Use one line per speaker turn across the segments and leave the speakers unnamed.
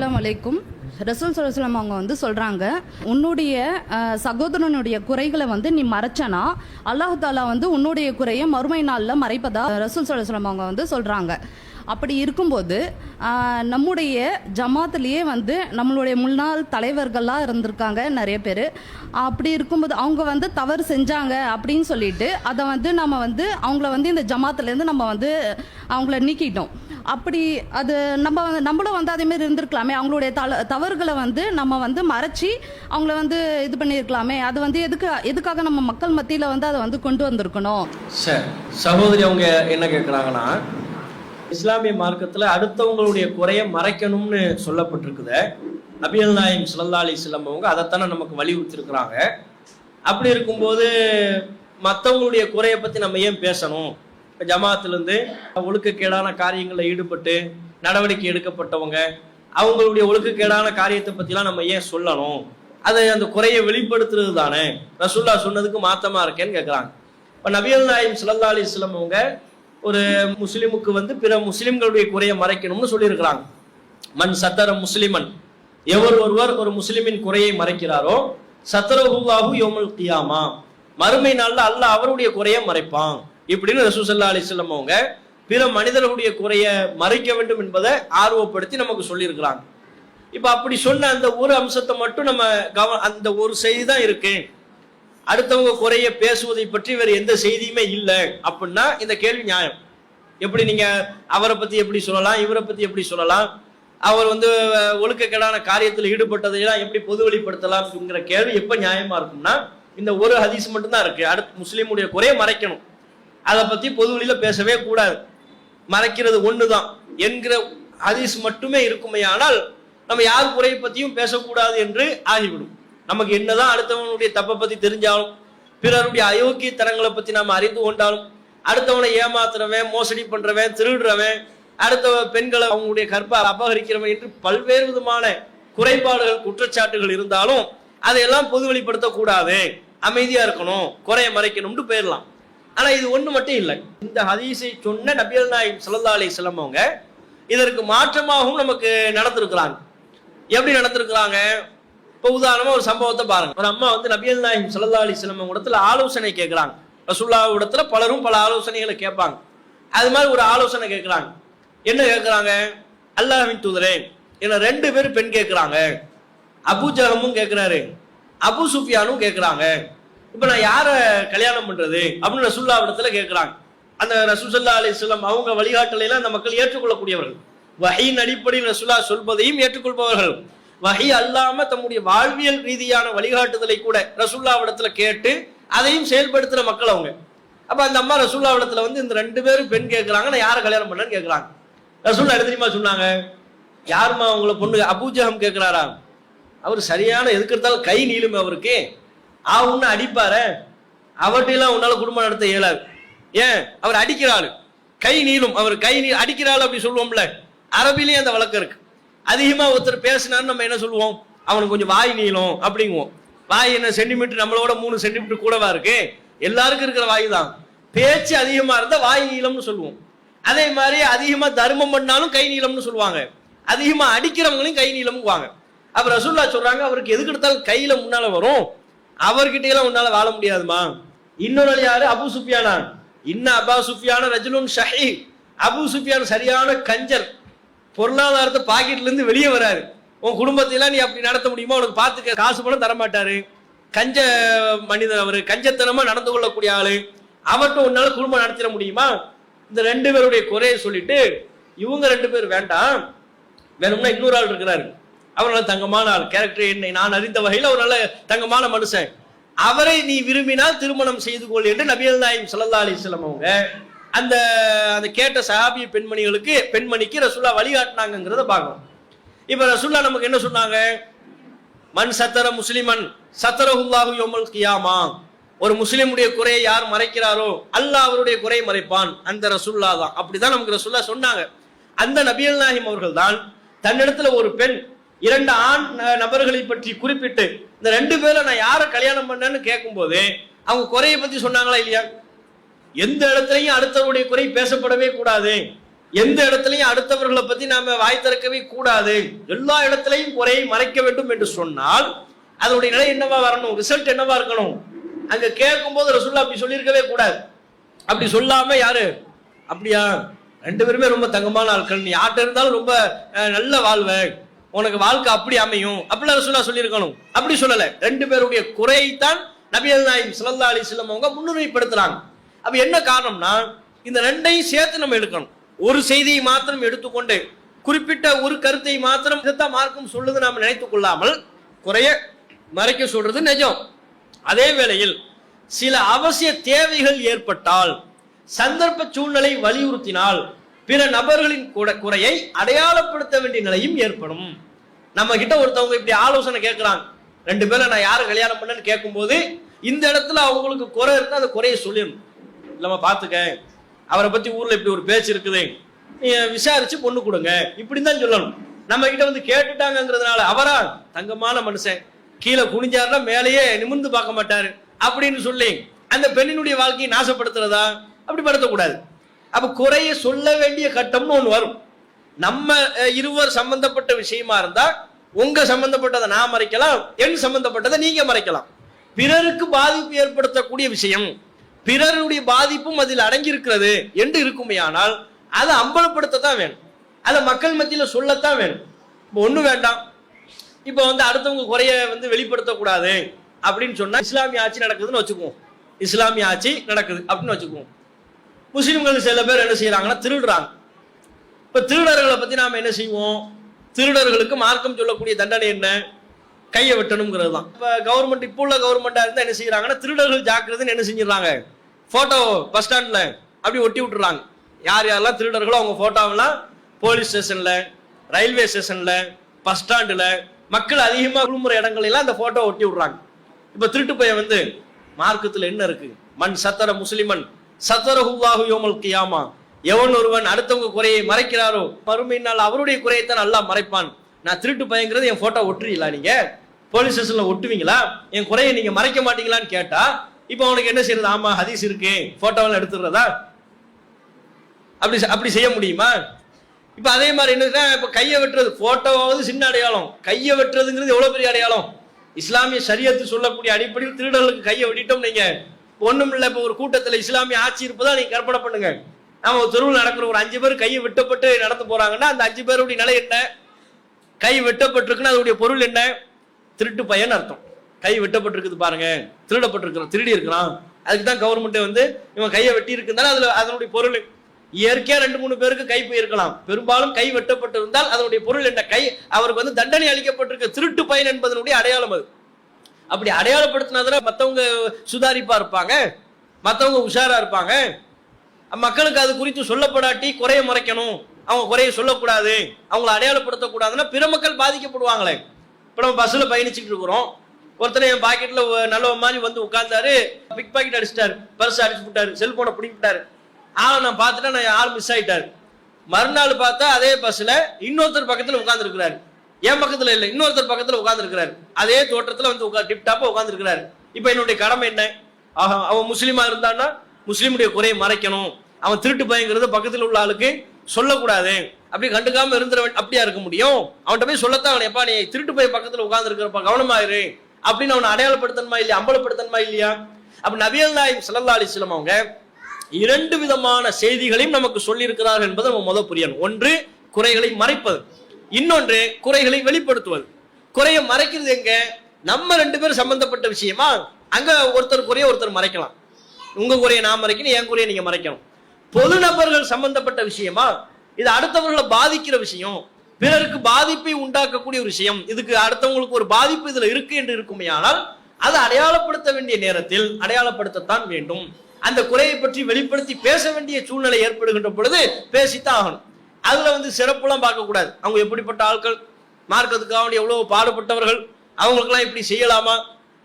அஸ்லாம் வலைக்கும் ரசூல் சொல்லலாம் அவங்க வந்து சொல்கிறாங்க உன்னுடைய சகோதரனுடைய குறைகளை வந்து நீ மறைச்சனா? அல்லாஹ் தாலா வந்து உன்னுடைய குறையை மறுமை நாளில் மறைப்பதா ரசூல் சொல்லலாம் அவங்க வந்து சொல்கிறாங்க அப்படி இருக்கும்போது நம்முடைய ஜமாத்துலேயே வந்து நம்மளுடைய முன்னாள் தலைவர்கள்லாம் இருந்திருக்காங்க நிறைய பேர். அப்படி இருக்கும்போது அவங்க வந்து தவறு செஞ்சாங்க அப்படின்னு சொல்லிட்டு அதை வந்து நம்ம வந்து அவங்கள வந்து இந்த ஜமாத்துலேருந்து நம்ம வந்து அவங்கள நீக்கிட்டோம். அப்படி அது நம்ம வந்து நம்மளும் வந்து அதே மாதிரி இருந்திருக்கலாமே. அவங்களுடைய தல தவறுகளை வந்து நம்ம வந்து மறைச்சி அவங்கள வந்து இது பண்ணியிருக்கலாமே. அது வந்து எதுக்கு எதுக்காக நம்ம மக்கள் மத்தியில் வந்து அதை வந்து கொண்டு வந்திருக்கணும்?
சரி சகோதரி அவங்க என்ன கேட்குறாங்கன்னா இஸ்லாமிய மார்க்கத்தில் அடுத்தவங்களுடைய குறைய மறைக்கணும்னு சொல்லப்பட்டிருக்குது. நபியல் நாயம் ஸல்லல்லாஹு அலைஹி வஸல்லம் அவங்க அதைத்தானே நமக்கு வலியுறுத்திருக்கிறாங்க அப்படி இருக்கும்போது மற்றவங்களுடைய குறையை பற்றி நம்ம ஏன் பேசணும்? இப்போ ஜமாத்துலேருந்து ஒழுக்கக்கேடான காரியங்களில் ஈடுபட்டு நடவடிக்கை எடுக்கப்பட்டவங்க அவங்களுடைய ஒழுக்கக்கேடான காரியத்தை பற்றிலாம் நம்ம ஏன் சொல்லணும்? அதை அந்த குறையை வெளிப்படுத்துறது தானே. ரசுல்லா சொன்னதுக்கு மாத்தமாக இருக்கேன்னு கேட்குறாங்க இப்போ நபியல் நாயம் ஸல்லல்லாஹு அலைஹி அவங்க ஒரு முஸ்லீமுக்கு வந்து பிற முஸ்லிம்களுடைய குறையை மறைக்கணும்னு சொல்லியிருக்கிறாங்க. மண் சத்தர முஸ்லிமன். எவர் ஒருவர் ஒரு முஸ்லிமின் குறையை மறைக்கிறாரோ சத்தரஹுல்லாஹு யோமல் கியாமா. மறுமை நாளில் அல்ல அவருடைய குறையை மறைப்பான். இப்படின்னு ரசூசல்லா அலிஸ்லம் அவங்க பிற மனிதர்களுடைய குறையை மறைக்க வேண்டும் என்பதை ஆர்வப்படுத்தி நமக்கு சொல்லியிருக்கிறாங்க. இப்போ அப்படி சொன்ன அந்த ஒரு அம்சத்தை மட்டும் நம்ம கவ அந்த ஒரு செய்தி தான் இருக்குது அடுத்தவங்க குறைய பேசுவதை பற்றி வேற எந்த செய்தியுமே இல்லை அப்படின்னா இந்த கேள்வி நியாயம். எப்படி நீங்க அவரை பத்தி எப்படி சொல்லலாம் இவரை பத்தி எப்படி சொல்லலாம் அவர் வந்து ஒழுக்கக்கேடான காரியத்தில் ஈடுபட்டதையெல்லாம் எப்படி பொது வெளிப்படுத்தலாம்ங்கிற கேள்வி எப்ப நியாயமா இருக்கும்னா இந்த ஒரு ஹதீஸ் மட்டும்தான் இருக்கு. அடுத்து முஸ்லீமுடைய குறைய மறைக்கணும். அதை பத்தி பொது வழியில பேசவே கூடாது. மறைக்கிறது ஒண்ணுதான். என்கிற ஹதீஸ் மட்டுமே இருக்குமே ஆனால் நம்ம யார் குறையை பத்தியும் பேசக்கூடாது என்று ஆகிவிடும். நமக்கு என்னதான் அடுத்தவனுடைய தப்பை பத்தி தெரிஞ்சாலும் பிறருடைய அயோக்கிய தரங்களை பத்தி நாம அறிந்து கொண்டாலும் அடுத்தவனை ஏமாத்துறவன் மோசடி பண்றவன் திருடுறவன் அடுத்த பெண்களை அவங்களுடைய கற்பை அபகரிக்கிறவன் என்று பல்வேறு விதமான குறைபாடுகள் குற்றச்சாட்டுகள் இருந்தாலும் அதையெல்லாம் பொது வெளிப்படுத்தக்கூடாது அமைதியா இருக்கணும் குறைய மறைக்கணும்னு போயிடலாம் ஆனா இது ஒண்ணு மட்டும் இல்லை. இந்த ஹதீஸை சொன்ன நபியல் நாயம் ஸல்லல்லாஹு அலி அவங்க இதற்கு மாற்றமாகவும் நமக்கு நடந்திருக்கிறாங்க. எப்படி நடந்திருக்கிறாங்க? இப்போ உதாரணமாக ஒரு சம்பவத்தை பாருங்க. ஒரு அம்மா வந்து நபியல் நாயிம் சல்லா அலி சிலம்பம் இடத்துல ஆலோசனை கேட்குறாங்க. ரசுல்லா இடத்துல பலரும் பல ஆலோசனைகளை கேட்பாங்க. அது மாதிரி ஒரு ஆலோசனை கேட்குறாங்க. என்ன கேட்குறாங்க? அல்லாஹின் தூதரே என்ன ரெண்டு பேரும் பெண் கேட்குறாங்க. அபு ஜகமும் கேட்குறாரு. அபு சுஃபியானும் கேட்குறாங்க. இப்போ நான் யாரை கல்யாணம் பண்ணுறது அப்படின்னு ரசுல்லா இடத்துல கேட்குறாங்க. அந்த ரசூசல்லா சிலம் அவங்க வழிகாட்டலையெல்லாம் அந்த மக்கள் ஏற்றுக்கொள்ளக்கூடியவர்கள். வகையின் அடிப்படையில் ரசுல்லா சொல்வதையும் ஏற்றுக்கொள்பவர்கள். வகை அல்லாம தம்முடைய வாழ்வியல் ரீதியான வழிகாட்டுதலை கூட ரசுல்லாவிடத்துல கேட்டு அதையும் செயல்படுத்துற மக்கள் அவங்க. அப்ப அந்த அம்மா ரசூல்லா இடத்துல வந்து இந்த ரெண்டு பேரும் பெண் கேட்கிறாங்க நான் யாரை கல்யாணம் பண்ணேன்னு கேட்கிறாங்க ரசுல்லா என்ன தெரியுமா சொன்னாங்க? யாரும்மா உங்களை பொண்ணு? அபூஜகம் கேட்கிறாரா அவர் சரியான எதுக்கு கை நீளுமே அவருக்கு. ஆ உன்ன அடிப்பாரு. அவர்கிட்டலாம் உன்னால குடும்பம் நடத்த இயலாது. ஏன்? அவர் அடிக்கிறாள் கை நீளும். அவர் கை நீ அடிக்கிறாள் அப்படி சொல்லுவோம்ல. அரபிலேயே அந்த வழக்கம் இருக்கு. அதிகமாக ஒருத்தர் பேசினான்னு நம்ம என்ன சொல்லுவோம்? அவனுக்கு கொஞ்சம் வாய் நீளம் அப்படிங்குவோம். வாய் என்ன சென்டிமீட்டர் நம்மளோட மூணு சென்டிமீட்டர் கூடவா இருக்கு? எல்லாருக்கும் இருக்கிற வாய் தான். பேச்சு அதிகமாக இருந்தால் வாய் நீளம்னு சொல்லுவோம். அதே மாதிரி அதிகமாக தர்மம் பண்ணாலும் கை நீளம்னு சொல்லுவாங்க. அதிகமாக அடிக்கிறவங்களையும் கை நீளம்ங்குவாங்க. அப்போ ரசூல்லா சொல்கிறாங்க அவருக்கு எதுக்கு எடுத்தாலும் கையில் முன்னால் வரும். அவர்கிட்ட உன்னால் வாழ முடியாதுமா. இன்னொரு ஆள் யாரு? அபு சுஃபியானா. இன்ன அபா சுஃபியான ரஜுலுன் ஷஹி. அபு சுஃபியான் சரியான கஞ்சர். பொருளாதாரத்தை பாக்கெட்லேருந்து வெளியே வராரு. உன் குடும்பத்தையெல்லாம் நீ அப்படி நடத்த முடியுமா? உனக்கு பார்த்துக்க காசு பணம் தரமாட்டாரு. கஞ்ச மனிதர் அவர். கஞ்சத்தனமாக நடந்து கொள்ளக்கூடிய ஆளு. அவர்கிட்ட உன்னால குடும்பம் நடத்திட முடியுமா? இந்த ரெண்டு பேருடைய குறையை சொல்லிட்டு இவங்க ரெண்டு பேர் வேண்டாம். வேணும்னா இன்னொரு ஆள் இருக்கிறாரு. அவர் நல்ல தங்கமான ஆள். கேரக்டர் என்னை நான் அறிந்த வகையில் அவர் நல்ல தங்கமான மனுஷன். அவரை நீ விரும்பினால் திருமணம் செய்து கொள் என்று நபியல் நாயம் சல்லா அலைஹி அவங்க அந்த அந்த கேட்ட சஹாபிய பெண்மணிகளுக்கு பெண்மணிக்கு ரசுல்லா வழிகாட்டினாங்கிறத பார்க்கணும். இப்ப ரசுல்லா நமக்கு என்ன சொன்னாங்க? மண் சத்தர முஸ்லிமன் சத்தரஹுல்லாஹு யோமல் கியாமா. ஒரு முஸ்லிமுடைய குறையை யார் மறைக்கிறாரோ அல்லாஹ் அவருடைய குறையை மறைப்பான். அந்த ரசுல்லா தான். அப்படிதான் நமக்கு ரசுல்லா சொன்னாங்க. அந்த நபியல் நாஹிம் அவர்கள் தான் தன்னிடத்துல ஒரு பெண் இரண்டு ஆண் ந- நபர்களை பற்றி குறிப்பிட்டு இந்த ரெண்டு பேரை நான் யாரை கல்யாணம் பண்ணேன்னு கேட்கும்போது அவங்க குறையை பத்தி சொன்னாங்களா இல்லையா? எந்த இடத்துலையும் அடுத்தவருடைய குறை பேசப்படவே கூடாது. எந்த இடத்துலையும் அடுத்தவர்களை பத்தி நாம வாய் திறக்கவே கூடாது. எல்லா இடத்துலையும் குறையை மறைக்க வேண்டும் என்று சொன்னால் அதனுடைய நிலை என்னவா வரணும்? ரிசல்ட் என்னவா இருக்கணும்? அங்க கேட்கும் போது ரசுல்லா அப்படி சொல்லியிருக்கவே கூடாது. அப்படி சொல்லாம யாரு? அப்படியா? ரெண்டு பேருமே ரொம்ப தங்கமான ஆட்கள். நீ யார்கிட்ட இருந்தாலும் ரொம்ப நல்ல வாழ்வை. உனக்கு வாழ்க்கை அப்படி அமையும். அப்படிலாம் ரசுல்லா சொல்லியிருக்கணும். அப்படி சொல்லல. ரெண்டு பேருடைய குறையைத்தான் நபியல் நாயம் சிலந்தாளி அலி அவங்க முன்னுரிமைப்படுத்துறாங்க. அப்ப என்ன காரணம்னா இந்த ரெண்டையும் சேர்த்து நம்ம எடுக்கணும். ஒரு செய்தியை மாத்திரம் எடுத்துக்கொண்டு குறிப்பிட்ட ஒரு கருத்தை மாத்திரம் இதைத்தான் மார்க்கம் சொல்லுது நாம் நினைத்துக் கொள்ளாமல் குறைய மறைக்க சொல்றது நிஜம். அதே வேளையில் சில அவசிய தேவைகள் ஏற்பட்டால் சந்தர்ப்ப சூழ்நிலை வலியுறுத்தினால் பிற நபர்களின் கூட குறையை அடையாளப்படுத்த வேண்டிய நிலையும் ஏற்படும். நம்ம கிட்ட ஒருத்தவங்க இப்படி ஆலோசனை கேட்கிறாங்க. ரெண்டு பேரும் நான் யாரை கல்யாணம் பண்ணேன்னு கேட்கும்போது இந்த இடத்துல அவங்களுக்கு குறை இருந்தால் அந்த குறையை சொல்லிடணும். இல்லம்மா பாத்துக்க அவரை பத்தி ஊர்ல இப்படி ஒரு பேச்சு இருக்குது. நீ விசாரிச்சு பொண்ணு கொடுங்க. இப்படி தான் சொல்லணும். நம்ம கிட்ட வந்து கேட்டுட்டாங்கங்கிறதுனால அவரா? தங்கமான மனுஷன். கீழே குனிஞ்சாருன்னா மேலேயே நிமிர்ந்து பார்க்க மாட்டாரு. அப்படின்னு சொல்லி அந்த பெண்ணினுடைய வாழ்க்கையை நாசப்படுத்துறதா? அப்படி படுத்தக்கூடாது. அப்ப குறைய சொல்ல வேண்டிய கட்டம்னு ஒண்ணு வரும். நம்ம இருவர் சம்பந்தப்பட்ட விஷயமா இருந்தா உங்க சம்பந்தப்பட்டதை நான் மறைக்கலாம் என் சம்பந்தப்பட்டதை நீங்க மறைக்கலாம். பிறருக்கு பாதிப்பு ஏற்படுத்தக்கூடிய விஷயம். பிறருடைய பாதிப்பும் அதில் அடங்கியிருக்கிறது என்று இருக்குமேயானால் அதை அம்பலப்படுத்த தான் வேணும். அதை மக்கள் மத்தியில் சொல்லத்தான் வேணும். இப்போ ஒன்றும் வேண்டாம். இப்போ வந்து அடுத்தவங்க குறைய வந்து வெளிப்படுத்தக்கூடாது அப்படின்னு சொன்னால் இஸ்லாமிய ஆட்சி நடக்குதுன்னு வச்சுக்குவோம். இஸ்லாமிய ஆட்சி நடக்குது அப்படின்னு வச்சுக்குவோம். முஸ்லீம்கள் சில பேர் என்ன செய்யறாங்கன்னா திருடுறாங்க. இப்போ திருடர்களை பற்றி நாம் என்ன செய்வோம்? திருடர்களுக்கு மார்க்கம் சொல்லக்கூடிய தண்டனை என்ன? கையை வெட்டணுங்கிறது தான் இப்போ கவர்மெண்ட் இப்போ உள்ள கவர்மெண்ட்டாக இருந்தால் என்ன செய்கிறாங்கன்னா திருடர்கள் ஜாக்கிரதைன்னு என்ன செஞ்சிடறாங்க? ஃபோட்டோ பஸ் ஸ்டாண்டில் அப்படி ஒட்டி விட்டுறாங்க. யார் யாரெல்லாம் திருடர்களோ அவங்க ஃபோட்டோவெல்லாம் போலீஸ் ஸ்டேஷனில் ரயில்வே ஸ்டேஷனில் பஸ் ஸ்டாண்டில் மக்கள் அதிகமாக குழுமுறை இடங்கள் அந்த ஃபோட்டோ ஒட்டி விட்றாங்க. இப்போ திருட்டு பையன் வந்து மார்க்கத்தில் என்ன இருக்குது மண் சத்தர முஸ்லிமன் சத்தர ஹுல்லாஹு யோமல் கியாமா. எவன் ஒருவன் அடுத்தவங்க குறையை மறைக்கிறாரோ மறுமையினால் அவருடைய குறையைத்தான் நல்லா மறைப்பான். நான் திருட்டு பையங்கிறது என் போட்டோ ஒட்டுறீங்களா நீங்க? போலீஸ் ஸ்டேஷன்ல ஒட்டுவீங்களா? என் குறையை நீங்க மறைக்க மாட்டீங்களான்னு கேட்டா இப்போ அவனுக்கு என்ன செய்யறது ஆமா ஹதீஸ் இருக்கு. போட்டோவெல்லாம் எடுத்துடுறதா? அப்படி அப்படி செய்ய முடியுமா? இப்ப அதே மாதிரி என்ன இப்ப கையை வெட்டுறது. போட்டோவாவது சின்ன அடையாளம். கையை வெட்டுறதுங்கிறது எவ்வளவு பெரிய அடையாளம்? இஸ்லாமிய சரியத்து சொல்லக்கூடிய அடிப்படையில் திருடர்களுக்கு கையை வெட்டிட்டோம் நீங்க ஒண்ணும் இல்ல இப்ப ஒரு கூட்டத்துல இஸ்லாமிய ஆட்சி இருப்பதா நீங்க கற்பனை பண்ணுங்க. நாம ஒரு தெருவில் நடக்கிற ஒரு அஞ்சு பேர் கையை வெட்டப்பட்டு நடந்து போறாங்கன்னா அந்த அஞ்சு பேருடைய நிலை என்ன? கை வெட்டப்பட்டிருக்குன்னா அதனுடைய பொருள் என்ன? திருட்டு பையன் அர்த்தம். கை வெட்டப்பட்டிருக்குது பாருங்க. திருடப்பட்டிருக்கிறான் திருடி இருக்கிறான். அதுக்கு தான் கவர்மெண்ட்டை வந்து இவன் கையை வெட்டி இருக்குந்தாலும் அதில் அதனுடைய பொருள் இயற்கையாக ரெண்டு மூணு பேருக்கு கை போயிருக்கலாம். பெரும்பாலும் கை வெட்டப்பட்டிருந்தால் அதனுடைய பொருள் என்ன? கை அவருக்கு வந்து தண்டனை அளிக்கப்பட்டிருக்க திருட்டு பயன் என்பதனுடைய அடையாளம் அது. அப்படி அடையாளப்படுத்தினதுல மற்றவங்க சுதாரிப்பா இருப்பாங்க. மற்றவங்க உஷாரா இருப்பாங்க. மக்களுக்கு அது குறித்து சொல்லப்படாட்டி குறைய மறைக்கணும். அவங்க குறைய சொல்லக்கூடாது அவங்கள அடையாளப்படுத்தக்கூடாதுன்னா பிற மக்கள் பாதிக்கப்படுவாங்களே. இப்போ நம்ம பஸ்ஸில் பயணிச்சுட்டு இருக்கிறோம். ஒருத்தர் என் பாக்கெட்டில் நல்ல மாதிரி வந்து உட்கார்ந்தாரு பிக் பாக்கெட் அடிச்சிட்டாரு பர்ஸ் அடிச்சு விட்டாரு செல்போனை பிடிக்கிட்டாரு ஆளை நான் பார்த்துட்டா நான் ஆள் மிஸ் ஆயிட்டாரு. மறுநாள் பார்த்தா அதே பஸ்ஸில் இன்னொருத்தர் பக்கத்தில் உட்காந்துருக்கிறாரு என் பக்கத்தில் இல்லை இன்னொருத்தர் பக்கத்தில் உட்காந்துருக்கிறாரு அதே தோற்றத்தில் வந்து உட்கா டிப்டாப்பாக உட்காந்துருக்கிறாரு இப்போ என்னுடைய கடமை என்ன? ஆஹா, அவன் முஸ்லீமாக இருந்தான்னா முஸ்லீமுடைய குறையை மறைக்கணும். அவன் திருட்டு பயங்கிறது பக்கத்தில் உள்ள ஆளுக்கு சொல்லக்கூடாது. அப்படி கண்டுக்காம இருந்துட அப்படியா இருக்க முடியும்? அவன்கிட்ட போய் சொல்லத்தான் எப்பா நீ திருட்டு போய் பக்கத்துல உட்கார்ந்து இருக்கிறப்ப அப்படின்னு அவனை அடையாளப்படுத்தணுமா இல்லையா? அம்பலப்படுத்தணுமா இல்லையா? அப்ப நபியல் நாயம் ஸல்லல்லாஹு அலைஹி அவங்க இரண்டு விதமான செய்திகளையும் நமக்கு சொல்லியிருக்கிறார்கள் என்பதை நம்ம முதல் புரியணும். ஒன்று குறைகளை மறைப்பது. இன்னொன்று குறைகளை வெளிப்படுத்துவது. குறையை மறைக்கிறது எங்க? நம்ம ரெண்டு பேரும் சம்பந்தப்பட்ட விஷயமா? அங்க ஒருத்தர் குறைய ஒருத்தர் மறைக்கலாம். உங்க குறையை நான் மறைக்கணும் என் குறையை நீங்க மறைக்கணும். பொது நபர்கள் சம்பந்தப்பட்ட விஷயமா? இது அடுத்தவர்களை பாதிக்கிற விஷயம். பிறருக்கு பாதிப்பை உண்டாக்கக்கூடிய ஒரு விஷயம். இதுக்கு அடுத்தவங்களுக்கு ஒரு பாதிப்பு இதுல இருக்கு என்று இருக்குமே ஆனால் அதை அடையாளப்படுத்த வேண்டிய நேரத்தில் அடையாளப்படுத்தத்தான் வேண்டும். அந்த குறையை பற்றி வெளிப்படுத்தி பேச வேண்டிய சூழ்நிலை ஏற்படுகின்ற பொழுது பேசித்தான் ஆகணும். அதுல வந்து சிறப்புலாம் பார்க்க கூடாது அவங்க எப்படிப்பட்ட ஆட்கள்? மார்க்கத்துக்காக வேண்டிய எவ்வளவு பாடுபட்டவர்கள்? அவங்களுக்கெல்லாம் இப்படி செய்யலாமா?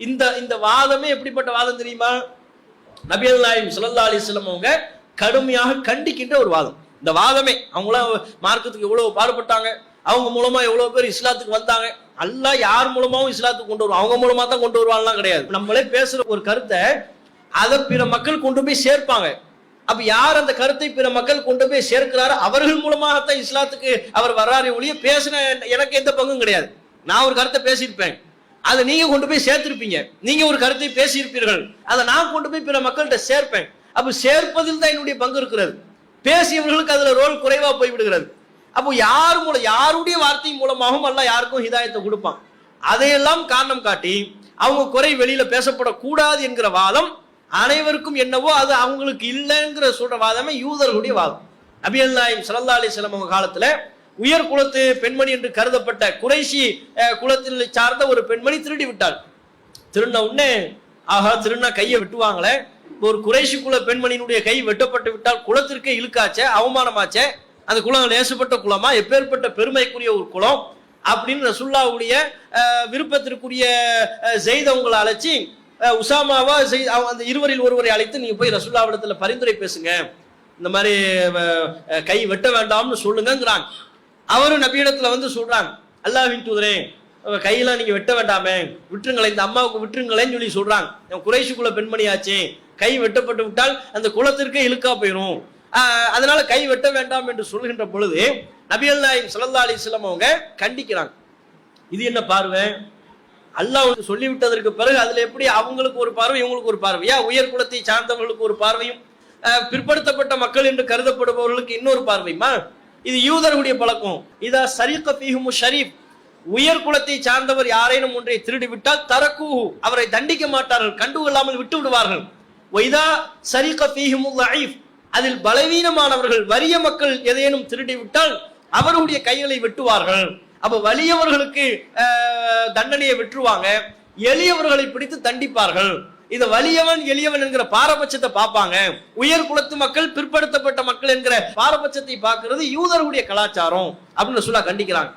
இந்த இந்த வாதமே எப்படிப்பட்ட வாதம் தெரியுமா? நபியல் நாயம் சுல்லா அலிஸ்லம் அவங்க கடுமையாக கண்டிக்கின்ற ஒரு வாதம். இந்த வாதமே அவங்களாம் மார்க்கத்துக்கு எவ்வளவு பாடுபட்டாங்க அவங்க மூலமா எவ்வளவு பேர் இஸ்லாத்துக்கு வந்தாங்க எல்லாம் யார் மூலமாவும் இஸ்லாத்துக்கு கொண்டு வருவாங்க அவங்க மூலமா தான் கொண்டு வருவாங்கலாம் கிடையாது. நம்மளே பேசுற ஒரு கருத்தை அதை பிற மக்கள் கொண்டு போய் சேர்ப்பாங்க. அப்ப யார் அந்த கருத்தை பிற மக்கள் கொண்டு போய் சேர்க்கிறாரோ அவர்கள் மூலமாகத்தான் இஸ்லாத்துக்கு அவர் வர்றாரு ஒழிய பேசின எனக்கு எந்த பங்கும் கிடையாது. நான் ஒரு கருத்தை பேசியிருப்பேன். அதை நீங்க கொண்டு போய் சேர்த்திருப்பீங்க. நீங்க ஒரு கருத்தை பேசியிருப்பீர்கள். அதை நான் கொண்டு போய் பிற மக்கள்கிட்ட சேர்ப்பேன். அப்ப சேர்ப்பதில் தான் என்னுடைய பங்கு இருக்கிறது. பேசியவர்களுக்கு அதுல ரோல் குறைவா போய்விடுகிறது. அப்போ யார் மூலம் யாருடைய வார்த்தை மூலமாகவும் அல்ல யாருக்கும் ஹிதாயத்தை கொடுப்பான். அதையெல்லாம் காரணம் காட்டி அவங்க குறை வெளியில பேசப்படக்கூடாது என்கிற வாதம் அனைவருக்கும் என்னவோ அது அவங்களுக்கு இல்லைங்கிற சொல்ற வாதமே யூதர்களுடைய வாதம். நபியல் நாயம் சல்லா அலிஸ்லாம் அவங்க காலத்துல உயர் குலத்து பெண்மணி என்று கருதப்பட்ட குறைஷி குலத்தில் சார்ந்த ஒரு பெண்மணி திருடி விட்டாள் திருடின உடனே ஆஹா திருண்ண கையை விட்டுவாங்களே ஒரு குறைசி குல பெண்மணியினுடைய கை வெட்டப்பட்டு விட்டால் குளத்திற்கே இழுக்காச்சே அவமானமாச்சே? அந்த குலம் லேசுப்பட்ட குளமா எப்பேற்பட்ட பெருமைக்குரிய ஒரு குலம்? அப்படின்னு ரசுல்லாவுடைய விருப்பத்திற்குரிய செய்தவங்களை அழைச்சி உசாமாவா அந்த இருவரில் ஒருவரை அழைத்து நீங்க போய் ரசுல்லாவிடத்துல பரிந்துரை பேசுங்க. இந்த மாதிரி கை வெட்ட வேண்டாம்னு சொல்லுங்கிறாங்க அவரும் நபியிடத்துல வந்து சொல்றாங்க அல்லாவின் தூதரே கையெல்லாம் நீங்க வெட்ட வேண்டாமே. விட்டுருங்களேன் இந்த அம்மாவுக்கு விட்டுருங்களேன்னு சொல்லி சொல்றாங்க. என் குறைஷிக்குள்ள பெண்மணியாச்சே. கை வெட்டப்பட்டு விட்டால் அந்த குளத்திற்கே இழுக்கா போயிடும் அதனால கை வெட்ட வேண்டாம் என்று சொல்கின்ற பொழுது நபியல் நாயம் சல்லா அலிஸ்லாம் அவங்க கண்டிக்கிறாங்க. இது என்ன பார்வை? அல்லாஹ் சொல்லிவிட்டதற்கு பிறகு அதுல எப்படி அவங்களுக்கு ஒரு பார்வை இவங்களுக்கு ஒரு பார்வையா உயர் குலத்தை சார்ந்தவர்களுக்கு ஒரு பார்வையும் பிற்படுத்தப்பட்ட மக்கள் என்று கருதப்படுபவர்களுக்கு இன்னொரு பார்வையுமா? இது யூதர்களுடைய பழக்கம். இதா சரீக பீஹுமு ஷரீப் உயர் குலத்தை சார்ந்தவர் யாரேனும் ஒன்றை திருடி விட்டால் தரக்கு அவரை தண்டிக்க மாட்டார்கள் கண்டு கொள்ளாமல் விட்டு விடுவார்கள். ஒய்தா சரீக பீஹுமு லஈஃப் அதில் பலவீனமானவர்கள் வறிய மக்கள் எதையேனும் திருடி விட்டால் அவருடைய கைகளை வெட்டுவார்கள். அப்ப வலியவர்களுக்கு தண்டனையை விட்டுருவாங்க. எளியவர்களை பிடித்து தண்டிப்பார்கள். இத வலியவன் எளியவன் என்கிற பாரபட்சத்தை பார்ப்பாங்க. உயர் குலத்து மக்கள் பிற்படுத்தப்பட்ட மக்கள் என்கிற பாரபட்சத்தை பார்க்கறது யூதர்களுடைய கலாச்சாரம் அப்படின்னு சொல்லா கண்டிக்கிறாங்க.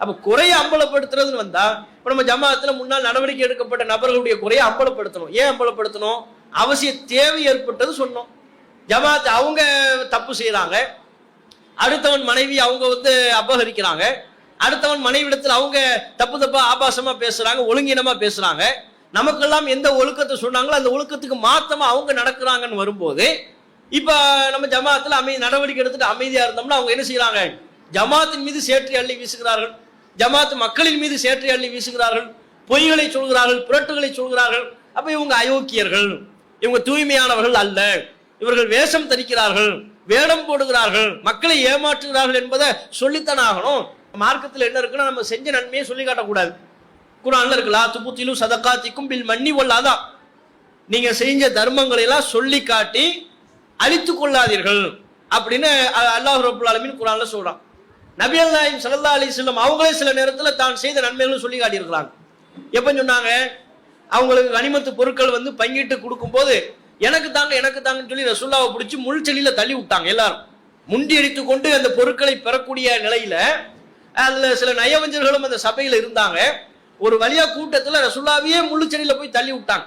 அப்ப குறையை அம்பலப்படுத்துறதுன்னு வந்தா இப்ப நம்ம ஜமாத்துல முன்னால் நடவடிக்கை எடுக்கப்பட்ட நபர்களுடைய குறையை அம்பலப்படுத்தணும். ஏன் அம்பலப்படுத்தணும்? அவசிய தேவை ஏற்பட்டது சொன்னோம். ஜமாத் அவங்க தப்பு செய்கிறாங்க அடுத்தவன் மனைவி அவங்க வந்து அபகரிக்கிறாங்க. அடுத்தவன் மனைவிடத்தில் அவங்க தப்பு தப்பா ஆபாசமா பேசுறாங்க ஒழுங்கினமாக பேசுறாங்க. நமக்கெல்லாம் எந்த ஒழுக்கத்தை சொன்னாங்களோ அந்த ஒழுக்கத்துக்கு மாத்தமா அவங்க நடக்கிறாங்கன்னு வரும்போது இப்போ நம்ம ஜமாத்தில் அமைதி நடவடிக்கை எடுத்துட்டு அமைதியா இருந்தோம்னா அவங்க என்ன செய்யறாங்க ஜமாத்தின் மீது சேற்றி அள்ளி வீசுகிறார்கள். ஜமாத் மக்களின் மீது சேற்றி அள்ளி வீசுகிறார்கள். பொய்களை சொல்கிறார்கள் புரட்டுகளை சொல்கிறார்கள். அப்ப இவங்க அயோக்கியர்கள். இவங்க தூய்மையானவர்கள் அல்ல. இவர்கள் வேஷம் தரிக்கிறார்கள் வேடம் போடுகிறார்கள் மக்களை ஏமாற்றுகிறார்கள் என்பதை சொல்லித்தான் ஆகணும். மார்க்கத்தில் என்ன இருக்குன்னா நம்ம செஞ்ச நன்மையை சொல்லி காட்டக்கூடாது குரான்ல இருக்குல்லா துப்புத்திலும் சதக்காத்திக்கும் பில் மன்னி கொள்ளாதான் நீங்க செஞ்ச தர்மங்களை எல்லாம் சொல்லி காட்டி அழித்து கொள்ளாதீர்கள் அப்படின்னு அல்லாஹ் ரபுல் அலமின் குரான்ல சொல்றான். நபி அல்லாஹிம் சல்லா அலி செல்லம் அவங்களே சில நேரத்தில் தான் செய்த நன்மைகளும் சொல்லி காட்டியிருக்கிறாங்க எப்ப சொன்னாங்க? அவங்களுக்கு கனிமத்து பொருட்கள் வந்து பங்கிட்டு கொடுக்கும்போது எனக்கு தாங்க எனக்கு தாங்கன்னு சொல்லி ரசுல்லாவை பிடிச்சி முள்செடியில தள்ளி விட்டாங்க எல்லாரும். முண்டி அடித்து கொண்டு அந்த பொருட்களை பெறக்கூடிய நிலையில அதுல சில நயவஞ்சர்களும் அந்த சபையில இருந்தாங்க. ஒரு வழியா கூட்டத்துல ரசுல்லாவையே முள்ளுச்செடியில போய் தள்ளி விட்டாங்க.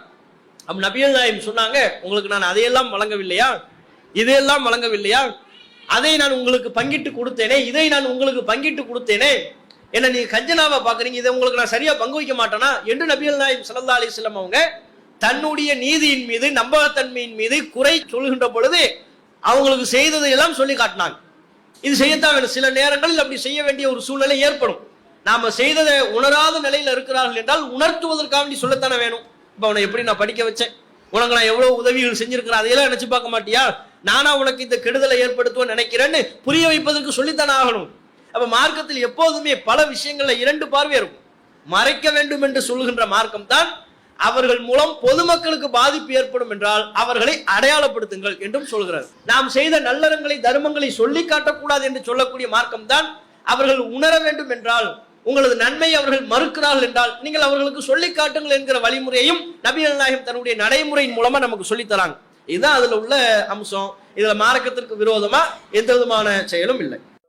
அப்ப நபியல் நாயம் சொன்னாங்க உங்களுக்கு நான் அதையெல்லாம் வழங்கவில்லையா? இதையெல்லாம் வழங்கவில்லையா? அதை நான் உங்களுக்கு பங்கிட்டு கொடுத்தேனே இதை நான் உங்களுக்கு பங்கிட்டு கொடுத்தேனே என்ன நீங்க கஞ்சனாவை பாக்குறீங்க இதை உங்களுக்கு நான் சரியா பங்கு வைக்க மாட்டேனா? என்று நபிகள் நாயம் சல்லா அலைஹி அவங்க தன்னுடைய நீதியின் மீது நம்பகத்தன்மையின் மீது குறை சொல்கின்ற பொழுது அவங்களுக்கு செய்ததை எல்லாம் சொல்லி காட்டினாங்க. இது செய்யத்தான் வேணும். சில நேரங்களில் அப்படி செய்ய வேண்டிய ஒரு சூழ்நிலை ஏற்படும். நாம செய்ததை உணராத நிலையில் இருக்கிறார்கள் என்றால் உணர்த்துவதற்காக வேண்டி சொல்லத்தானே வேணும். இப்ப அவனை எப்படி நான் படிக்க வச்சேன்? உனக்கு நான் எவ்வளவு உதவிகள் செஞ்சிருக்கிறேன்? அதையெல்லாம் நினைச்சு பார்க்க மாட்டியா? நானா உனக்கு இந்த கெடுதலை ஏற்படுத்துவேன் நினைக்கிறேன்னு புரிய வைப்பதற்கு சொல்லித்தானே ஆகணும். அப்ப மார்க்கத்தில் எப்போதுமே பல விஷயங்கள்ல இரண்டு பார்வை இருக்கும். மறைக்க வேண்டும் என்று சொல்லுகின்ற மார்க்கம் தான் அவர்கள் மூலம் பொதுமக்களுக்கு பாதிப்பு ஏற்படும் என்றால் அவர்களை அடையாளப்படுத்துங்கள் என்றும் சொல்கிறார் நாம் செய்த நல்லறங்களை தர்மங்களை சொல்லி காட்டக்கூடாது என்று சொல்லக்கூடிய மார்க்கம் தான் அவர்கள் உணர வேண்டும் என்றால் உங்களது நன்மை அவர்கள் மறுக்கிறார்கள் என்றால் நீங்கள் அவர்களுக்கு சொல்லி காட்டுங்கள் என்கிற வழிமுறையையும் நபிகள் நாயகம் தன்னுடைய நடைமுறையின் மூலமா நமக்கு சொல்லித் தராங்க. இதுதான் அதுல உள்ள அம்சம். இதுல மார்க்கத்திற்கு விரோதமா எந்த விதமான செயலும் இல்லை.